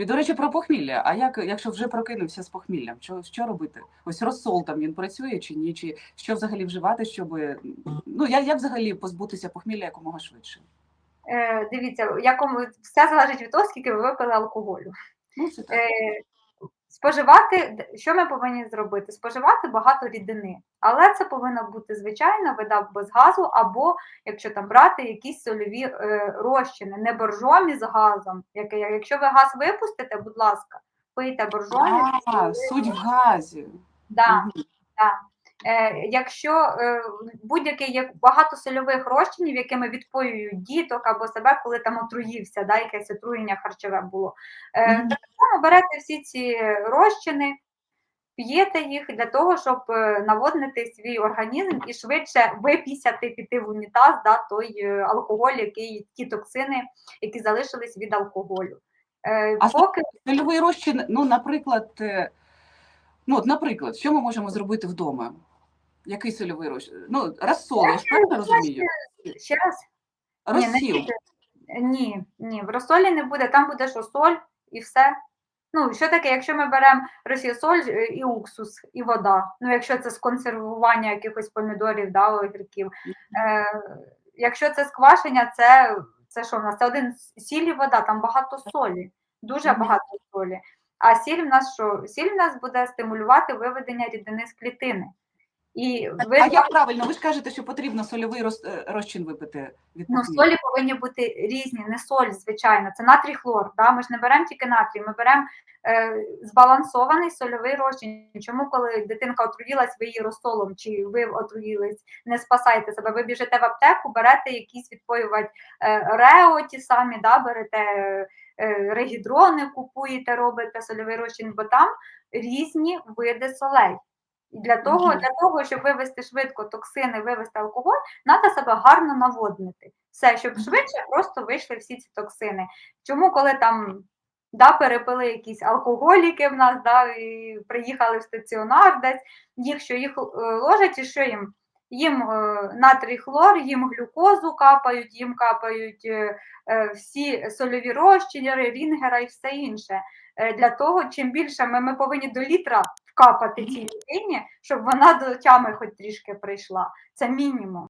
І, до речі, про похмілля. А як, якщо вже прокинувся з похміллям, що, що робити? Ось розсол там він працює чи ні? Чи що взагалі вживати, щоб ну як, як взагалі позбутися похмілля якомога швидше? Е, дивіться, якому все залежить від того, скільки ви випили алкоголю. Ну це так. Е, споживати, що ми повинні зробити? Споживати багато рідини, але це повинна бути звичайна вода без газу, або якщо там брати якісь сольові е, розчини, не боржомі з газом. Як, якщо ви газ випустите, будь ласка, пийте боржомі. А, суть в газі. Да. Мгм. Е, якщо е, будь-який є багато сольових розчинів, якими відпоюють діток або себе, коли там отруївся, да, якесь отруєння харчове було. Е, Мгм. Так само берете всі ці розчини, п'єте їх для того, щоб е, наводнити свій організм і швидше випісяти, піти в унітаз, да, той е, алкоголь, який, ті токсини, які залишились від алкоголю. Е, А Поки Сольовий розчин, ну, наприклад, е, ну, от, наприклад, що ми можемо зробити вдома? Який сольовий розчин? Ну, розсол, я ж правильно розумію? ще раз Ні, не Розсіл. Ні, ні, в розсолі не буде, там буде що соль і все. Ну, що таке, якщо ми беремо росію соль е, і уксус, і вода. Ну, якщо це з консервування якихось помідорів, да, огірків. Е, якщо це сквашення, це, це що в нас? Це один с- сіль і вода, там багато солі, дуже Мгм. багато солі. А сіль в нас що? Сіль в нас буде стимулювати виведення рідини з клітини. І ви А як правильно? Ви ж кажете, що потрібно сольовий роз- е, розчин випити від Ну, солі повинні бути різні, не соль, звичайно. Це натрій хлор. Да? Ми ж не беремо тільки натрій, ми беремо е, збалансований сольовий розчин. Чому, коли дитинка отруїлась, ви її розсолом, чи ви отруїлись, не спасайте себе. Ви біжите в аптеку, берете якісь відпоювати е, рео, ті самі, да? берете е, регідрони, купуєте, робите сольовий розчин, бо там різні види солей. І для того, для того, щоб вивести швидко токсини, вивести алкоголь, треба себе гарно наводнити. Все, щоб швидше просто вийшли всі ці токсини. Чому, коли там да, перепили якісь алкоголіки в нас, да, і приїхали в стаціонар десь, їх що їх е, ложать, і що їм? Їм е, натрій хлор, їм глюкозу капають, їм капають е, всі сольові розчини, рінгера і все інше. Для того, чим більше ми, ми повинні до літра вкапати цій людині, щоб вона до тями хоч трішки прийшла. Це мінімум.